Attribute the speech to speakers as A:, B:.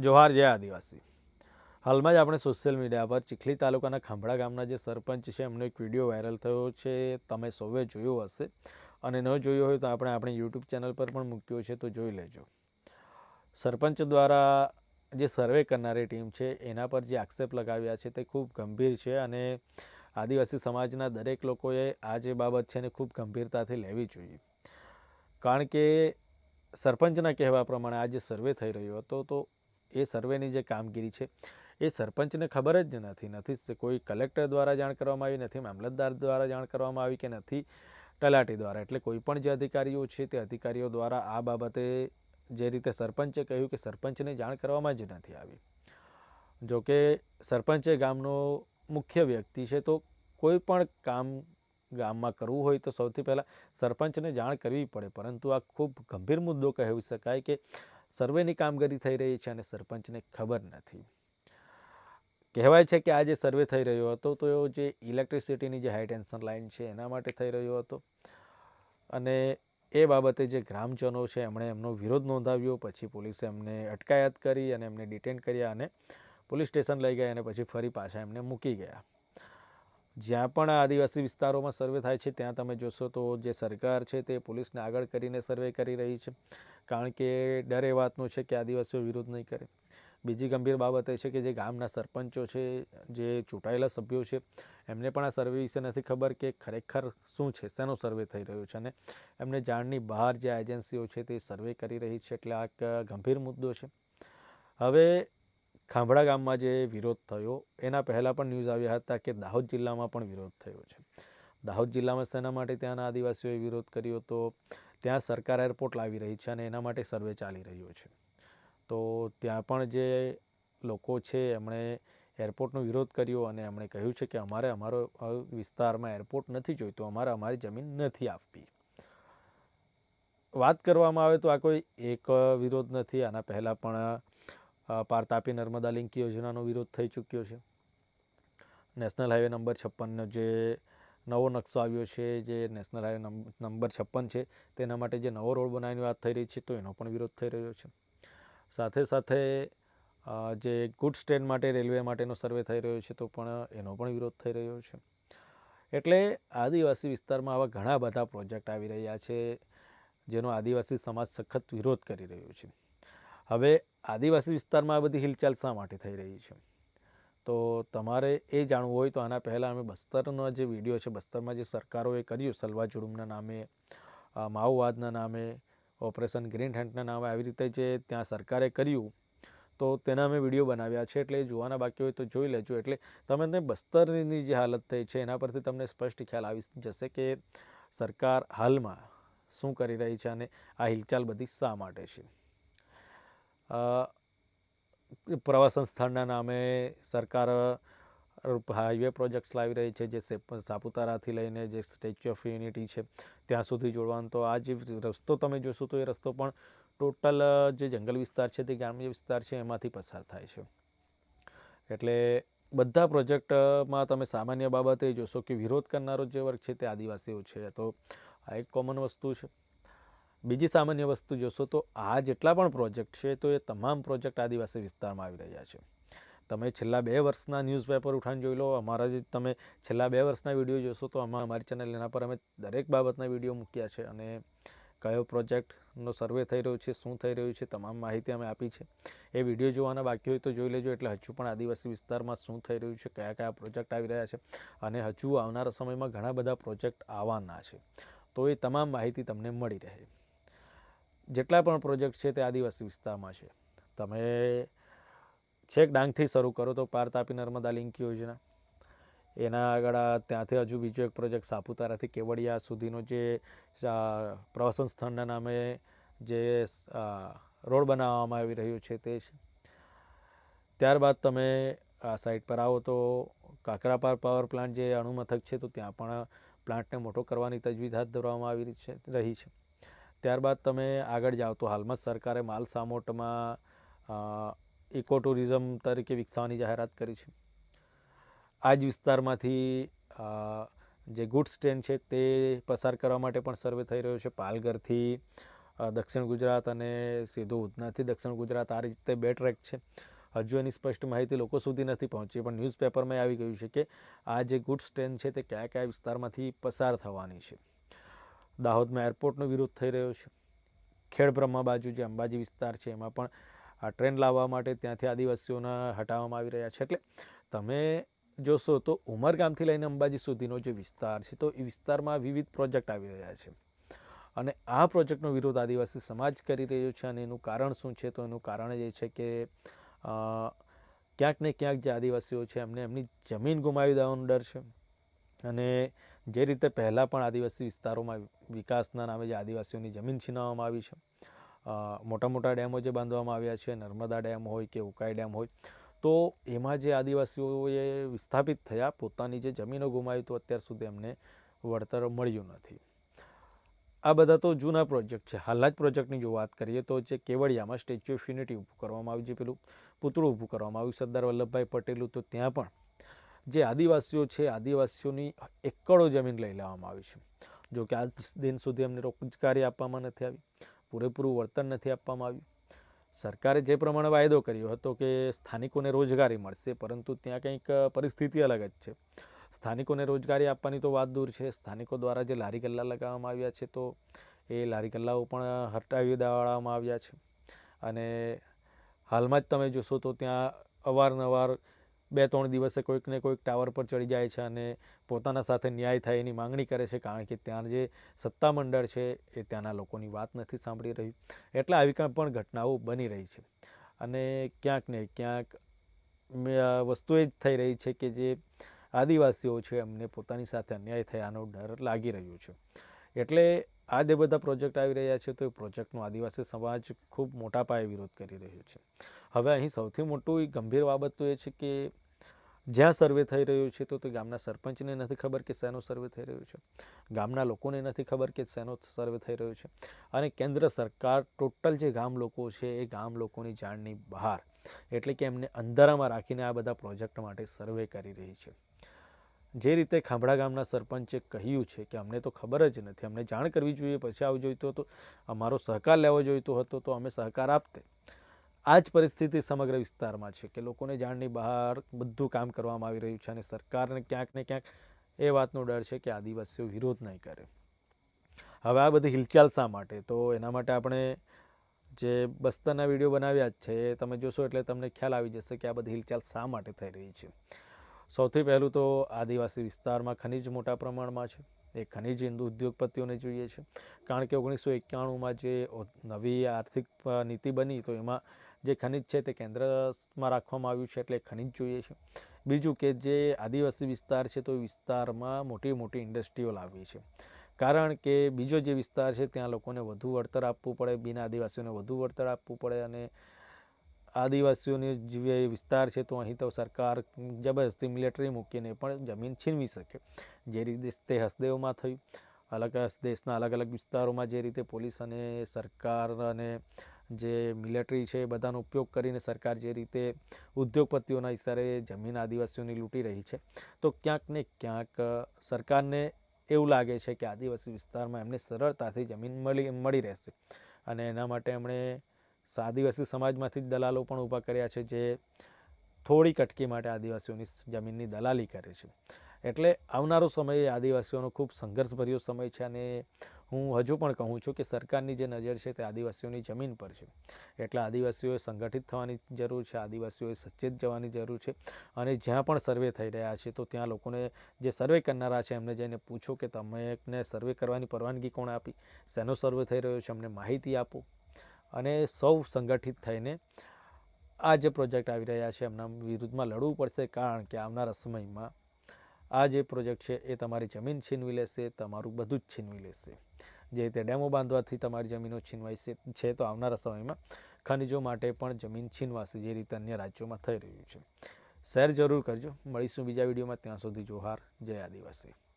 A: જોહાર જય આદિવાસી. હાલમાં જ આપણે સોશિયલ મીડિયા પર ચીખલી તાલુકાના ખાંભડા ગામના જે સરપંચ છે, એમનો એક વીડિયો વાયરલ થયો છે. તમે સૌએ જોયો હશે. અને ન જોયો હોય તો આપણે આપણી યુટ્યુબ ચેનલ પર પણ મૂક્યો છે, તો જોઈ લેજો. સરપંચ દ્વારા જે સર્વે કરનારી ટીમ છે, એના પર જે આક્ષેપ લગાવ્યા છે, તે ખૂબ ગંભીર છે અને આદિવાસી સમાજના દરેક લોકોએ આ જે બાબત છે, એને ખૂબ ગંભીરતાથી લેવી જોઈએ. કારણ કે સરપંચના કહેવા પ્રમાણે આ જે સર્વે થઈ રહ્યો હતો, તો એ સર્વેની જે કામગીરી છે, એ સરપંચને ખબર જ નથી નથી કોઈ કલેક્ટર દ્વારા જાણ કરવામાં આવી, નથી મામલતદાર દ્વારા જાણ કરવામાં આવી કે નથી તલાટી દ્વારા. એટલે કોઈ પણ જે અધિકારીઓ છે, તે અધિકારીઓ દ્વારા આ બાબતે જે રીતે સરપંચે કહ્યું કે સરપંચને જાણ કરવામાં જ નથી આવી. જો કે સરપંચે ગામનો મુખ્ય વ્યક્તિ છે, તો કોઈ પણ કામ ગામમાં કરવું હોય તો સૌથી પહેલાં સરપંચને જાણ કરવી પડે. પરંતુ આ ખૂબ ગંભીર મુદ્દો કહી શકાય કે સર્વેની કામગીરી થઈ રહી છે અને સરપંચને ખબર નથી. કહેવાય છે કે આ જે સર્વે થઈ રહ્યો હતો, તો જે ઇલેક્ટ્રિસિટીની જે હાઈ ટેન્શન લાઇન છે, એના માટે થઈ રહ્યો હતો. અને એ બાબતે જે ગ્રામજનો છે, એમણે એમનો વિરોધ નોંધાવ્યો, પછી પોલીસે એમને અટકાયત કરી અને એમને ડિટેન કર્યા અને પોલીસ સ્ટેશન લઈ ગયા અને પછી ફરી પાછા એમને મૂકી ગયા. જ્યાં પણ આદિવાસી વિસ્તારોમાં સર્વે થાય છે, ત્યાં તમે જોશો તો જે સરકાર છે તે પોલીસને આગળ કરીને સર્વે કરી રહી છે. કારણ કે ડર એ વાતનો છે કે આદિવાસીઓ વિરોધ નહીં કરે. બીજી ગંભીર બાબત એ છે કે જે ગામના સરપંચો છે, જે ચૂંટાયેલા સભ્યો છે, એમને પણ આ સર્વે વિશે નથી ખબર કે ખરેખર શું છે, શેનો સર્વે થઈ રહ્યો છે અને એમને જાણની બહાર જે એજન્સીઓ છે તે સર્વે કરી રહી છે, એટલે આ ગંભીર મુદ્દો છે. હવે ખાંભડા ગામમાં જે વિરોધ થયો, એના પહેલાં પણ ન્યૂઝ આવ્યા હતા કે દાહોદ જિલ્લામાં પણ વિરોધ થયો છે. દાહોદ જિલ્લામાં શેના માટે ત્યાંના આદિવાસીઓએ વિરોધ કર્યો તો ત્યાં સરકાર એરપોર્ટ લાવી રહી છે અને એના માટે સર્વે ચાલી રહ્યો છે. તો ત્યાં પણ જે લોકો છે, એમણે એરપોર્ટનો વિરોધ કર્યો અને એમણે કહ્યું છે કે અમારે અમારો વિસ્તારમાં એરપોર્ટ નથી જોઈતું, અમારે અમારી જમીન નથી આપવી. વાત કરવામાં આવે તો આ કોઈ એક વિરોધ નથી, આના પહેલાં પણ પાર તાપી નર્મદા લિંક યોજનાનો વિરોધ થઈ ચૂક્યો છે. નેશનલ હાઈવે નંબર છપ્પનનો જે નવો નકશો આવ્યો છે, જે નેશનલ હાઈવે નંબર છપ્પન છે, તેના માટે જે નવો રોડ બનાવવાની વાત થઈ રહી છે, તો એનો પણ વિરોધ થઈ રહ્યો છે. સાથે સાથે જે ગુડ્સ ટ્રેન માટે, રેલવે માટેનો સર્વે થઈ રહ્યો છે, તો પણ એનો પણ વિરોધ થઈ રહ્યો છે. એટલે આદિવાસી વિસ્તારમાં આવા ઘણા બધા પ્રોજેક્ટ આવી રહ્યા છે, જેનો આદિવાસી સમાજ સખત વિરોધ કરી રહ્યો છે. હવે આદિવાસી વિસ્તારમાં આ બધી હિલચાલ શા માટે થઈ રહી છે? તો તમારે એ જાણવું હોય તો આના પહેલાં અમે બસ્તરનો જે વીડિયો છે, બસ્તરમાં જે સરકારોએ કર્યું, સલવા જુડુમના નામે માઓવાદના નામે, ઓપરેશન ગ્રીન હેન્ડના નામે, આવી રીતે જે ત્યાં સરકારે કર્યું, તો તેના અમે વીડિયો બનાવ્યા છે. એટલે જોવાના બાકી હોય તો જોઈ લેજો. એટલે તમને બસ્તરની જે હાલત થઈ છે, એના પરથી તમને સ્પષ્ટ ખ્યાલ આવી જશે કે સરકાર હાલમાં શું કરી રહી છે અને આ હિલચાલ બધી શા માટે છે? પ્રવાસન સ્થળના નામે સરકાર હાઈવે પ્રોજેક્ટ્સ લાવી રહી છે, જે સાપુતારાથી લઈને જે સ્ટેચ્યુ ઓફ યુનિટી છે, ત્યાં સુધી જોડવાનો. તો આ જે રસ્તો તમે જોશો તો એ રસ્તો પણ ટોટલ જે જંગલ વિસ્તાર છે તે ગ્રામ્ય વિસ્તાર છે, એમાંથી પસાર થાય છે. એટલે બધા પ્રોજેક્ટમાં તમે સામાન્ય બાબતે જોશો કે વિરોધ કરનારો જે વર્ગ છે તે આદિવાસીઓ છે. તો આ એક કોમન વસ્તુ છે. બીજી સામાન્ય વસ્તુ જોશો તો આ જેટલા પણ પ્રોજેક્ટ છે તો એ તમામ પ્રોજેક્ટ આદિવાસી વિસ્તારમાં આવી રહ્યા છે. તમે છેલ્લા બે વર્ષના ન્યૂઝપેપર ઉઠાણ જોઈ લો, અમારા જે તમે છેલ્લા બે વર્ષના વીડિયો જોશો તો આમાં અમારી ચેનલ એના પર અમે દરેક બાબતના વીડિયો મૂક્યા છે અને કયો પ્રોજેક્ટનો સર્વે થઈ રહ્યો છે, શું થઈ રહ્યું છે, તમામ માહિતી અમે આપી છે. એ વીડિયો જોવાના બાકી હોય તો જોઈ લેજો એટલે હજુ પણ આદિવાસી વિસ્તારમાં શું થઈ રહ્યું છે, કયા કયા પ્રોજેક્ટ આવી રહ્યા છે અને હજુ આવનારા સમયમાં ઘણા બધા પ્રોજેક્ટ આવવાના છે. તો એ તમામ માહિતી તમને મળી રહે. જેટલા પણ પ્રોજેક્ટ છે તે આદિવાસી વિસ્તારમાં છે. તમે છેક ડાંગથી શરૂ કરો તો પાર તાપી નર્મદા લિંક યોજના. એના આગળ ત્યાંથી હજુ બીજો એક પ્રોજેક્ટ સાપુતારાથી કેવડિયા સુધીનો જે પ્રવાસન સ્થળના નામે જે રોડ બનાવવામાં આવી રહ્યો છે તે છે. ત્યારબાદ તમે આ સાઈડ પર આવો તો કાકરાપાર પાવર પ્લાન્ટ જે અણુમથક છે તો ત્યાં પણ પ્લાન્ટને મોટો કરવાની તજવીજ હાથ ધરવામાં આવી છે, રહી છે. ત્યારબાદ તમે આગળ જાઓ તો હાલમાં જ સરકારે માલ સામોટમાં ઇકો ટુરિઝમ તરીકે વિકસાવવાની જાહેરાત કરી છે. આ જ વિસ્તારમાંથી જે ગુડ્સ ટ્રેન છે તે પસાર કરવા માટે પણ સર્વે થઈ રહ્યો છે. પાલઘરથી દક્ષિણ ગુજરાત અને સીધું ઉધનાથી દક્ષિણ ગુજરાત આ રીતે બે ટ્રેક છે. હજુ એની સ્પષ્ટ માહિતી લોકો સુધી નથી પહોંચી, પણ ન્યૂઝપેપરમાં આવી ગયું છે કે આ જે ગુડ્સ ટ્રેન છે તે કયા કયા વિસ્તારમાંથી પસાર થવાની છે. દાહોદમાં એરપોર્ટનો વિરોધ થઈ રહ્યો છે. ખેડબ્રહ્મા બાજુ જે અંબાજી વિસ્તાર છે, એમાં પણ આ ટ્રેન લાવવા માટે ત્યાંથી આદિવાસીઓના હટાવવામાં આવી રહ્યા છે. એટલે તમે જોશો તો ઉમરગામથી લઈને અંબાજી સુધીનો જે વિસ્તાર છે, તો એ વિસ્તારમાં વિવિધ પ્રોજેક્ટ આવી રહ્યા છે. અને આ પ્રોજેક્ટનો વિરોધ આદિવાસી સમાજ કરી રહ્યો છે અને એનું કારણ શું છે? તો એનું કારણ એ છે કે ક્યાંક ને ક્યાંક જે આદિવાસીઓ છે એમને એમની જમીન ગુમાવી દેવાનો ડર છે. અને જે રીતે પહેલાં પણ આદિવાસી વિસ્તારોમાં વિકાસના નામે જે આદિવાસીઓની જમીન છીનવવામાં આવી છે મોટા મોટા ડેમો જે બાંધવામાં આવ્યા છે, નર્મદા ડેમ હોય કે ઉકાઈ ડેમ હોય, તો એમાં જે આદિવાસીઓએ વિસ્થાપિત થયા, પોતાની જે જમીનો ગુમાવી તો અત્યાર સુધી એમને વળતર મળ્યું નથી. આ બધા તો જૂના પ્રોજેક્ટ છે. હાલના જ પ્રોજેક્ટની જો વાત કરીએ તો જે કેવડિયામાં સ્ટેચ્યુ ઓફ યુનિટી ઊભું કરવામાં આવ્યું છે, પેલું પૂતળું ઊભું કરવામાં આવ્યું સરદાર વલ્લભભાઈ પટેલું તો ત્યાં પણ જે આદિવાસીઓ છે, આદિવાસીઓની એકડો જમીન લઈ લેવામાં આવી છે. જો કે આજ દિન સુધી એમને રોજગારી આપવામાં નથી આવી, પૂરેપૂરું વળતર નથી આપવામાં આવ્યું. સરકારે જે પ્રમાણે વાયદો કર્યો હતો કે સ્થાનિકોને રોજગારી મળશે, પરંતુ ત્યાં કંઈક પરિસ્થિતિ અલગ જ છે. સ્થાનિકોને રોજગારી આપવાની તો વાત દૂર છે. સ્થાનિકો દ્વારા જે લારી ગલ્લા લગાવવામાં આવ્યા છે, તો એ લારી ગલ્લાઓ પણ હટાવી દેવામાં આવ્યા છે. અને હાલમાં જ તમે જોશો તો ત્યાં અવારનવાર બે ત્રણ દિવસે કોઈકને કોઈક ટાવર પર ચડી જાય છે અને પોતાના સાથે ન્યાય થાય એની માંગણી કરે છે, કારણ કે ત્યાં જે સત્તામંડળ છે એ ત્યાંના લોકોની વાત નથી સાંભળી રહ્યું. એટલે આવી કાંઈ પણ ઘટનાઓ બની રહી છે. અને ક્યાંક ને ક્યાંક વસ્તુ એ જ થઈ રહી છે કે જે આદિવાસીઓ છે એમને પોતાની સાથે અન્યાય થયાનો ડર લાગી રહ્યો છે. એટલે આ જે બધા પ્રોજેક્ટ આવી રહ્યા છે, તો એ પ્રોજેક્ટનો આદિવાસી સમાજ ખૂબ મોટા પાયે વિરોધ કરી રહ્યો છે. હવે અહીં સૌથી મોટું ગંભીર બાબત તો એ છે કે જ્યાં સર્વે થઈ રહ્યો છે, તો તે ગામના સરપંચને નથી ખબર કે શેનો સર્વે થઈ રહ્યો છે. ગામના લોકોને નથી ખબર કે શેનો સર્વે થઈ રહ્યો છે. અને કેન્દ્ર સરકાર ટોટલ જે ગામ લોકો છે, એ ગામ લોકોની જાણની બહાર. એટલે કે એમને અંધારામાં રાખીને આ બધા પ્રોજેક્ટ માટે સર્વે કરી રહી છે. જે રીતે ખાંભડા ગામના સરપંચે કહ્યું છે કે અમને તો ખબર જ નથી, અમને જાણ કરવી જોઈએ, પછી આવું જોઈતું હતું, અમારો સહકાર લેવો જોઈતો હતો, તો અમે સહકાર આપતે. આ જ પરિસ્થિતિ સમગ્ર વિસ્તારમાં છે કે લોકોને જાણની બહાર બધું કામ કરવામાં આવી રહ્યું છે અને સરકારને ક્યાંક ને ક્યાંક એ વાતનો ડર છે કે આદિવાસીઓ વિરોધ નહીં કરે. હવે આ બધી હિલચાલ શા માટે? તો એના માટે આપણે જે બસ્તરના વીડિયો બનાવ્યા જ છે, એ તમે જોશો એટલે તમને ખ્યાલ આવી જશે કે આ બધી હિલચાલ શા માટે થઈ રહી છે. સૌથી પહેલું તો આદિવાસી વિસ્તારમાં ખનિજ મોટા પ્રમાણમાં છે. એ ખનિજ હિન્દુ ઉદ્યોગપતિઓને જોઈએ છે. કારણ કે ઓગણીસો એકાણુંમાં જે નવી આર્થિક નીતિ બની તો એમાં જે ખનિજ છે તે કેન્દ્રમાં રાખવામાં આવ્યું છે એટલે ખનિજ જોઈએ છે. બીજું કે જે આદિવાસી વિસ્તાર છે તો એ વિસ્તારમાં મોટી મોટી ઇન્ડસ્ટ્રીઓ લાવવી છે. કારણ કે બીજો જે વિસ્તાર છે ત્યાં લોકોને વધુ વળતર આપવું પડે, બિન આદિવાસીઓને વધુ વળતર આપવું પડે અને આદિવાસીઓની જે વિસ્તાર છે તો અહીં તો સરકાર જબરદસ્તી મિલિટરી મૂકીને પણ જમીન છીનવી શકે. જે રીતે તે હસદેવમાં થયું. અલગ દેશના અલગ અલગ વિસ્તારોમાં જે રીતે પોલીસ અને સરકાર અને જે મિલિટરી છે બધાનો ઉપયોગ કરીને સરકાર જે રીતે ઉદ્યોગપતિઓના ઇશારે જમીન આદિવાસીઓની લૂંટી રહી છે. તો ક્યાંક ને ક્યાંક સરકારને એવું લાગે છે કે આદિવાસી વિસ્તારમાં એમને સરળતાથી જમીન મળી મળી રહેશે. અને એના માટે એમણે આદિવાસી સમાજમાંથી જ દલાલો પણ ઊભા કર્યા છે જે થોડી કટકી માટે આદિવાસીઓની જમીનની દલાલી કરે છે. એટલે આવનારો સમય આદિવાસીઓનો ખૂબ સંઘર્ષભર્યો સમય છે અને હું હજુ પણ કહું છું કે સરકારની જે નજર છે તે આદિવાસીઓની જમીન પર છે. એટલે આદિવાસીઓએ સંગઠિત થવાની જરૂર છે, આદિવાસીઓએ સચેત જવાની જરૂર છે અને જ્યાં પણ સર્વે થઈ રહ્યા છે તો ત્યાં લોકોને જે સર્વે કરનારા છે એમને જઈને પૂછો કે તમને સર્વે કરવાની પરવાનગી કોણ આપી? શેનો સર્વે થઈ રહ્યો છે? અમને માહિતી આપો. અને સૌ સંગઠિત થઈને આ જે પ્રોજેક્ટ આવી રહ્યા છે, એમના વિરુદ્ધમાં લડવું પડશે, કારણ કે આવનારા સમયમાં આ જે પ્રોજેક્ટ છે, એ તમારી જમીન છીનવી લેશે, તમારું બધું જ છીનવી લેશે. જે રીતે ડેમો બાંધવાથી તમારી જમીનો છીનવાય છે છે, તો આવનારા સમયમાં ખનિજો માટે પણ જમીન છીનવાશે, જે રીતે અન્ય રાજ્યોમાં થઈ રહ્યું છે. શેર જરૂર કરજો. મળીશું બીજા વિડીયોમાં. ત્યાં સુધી જોહાર. જય આદિવાસી.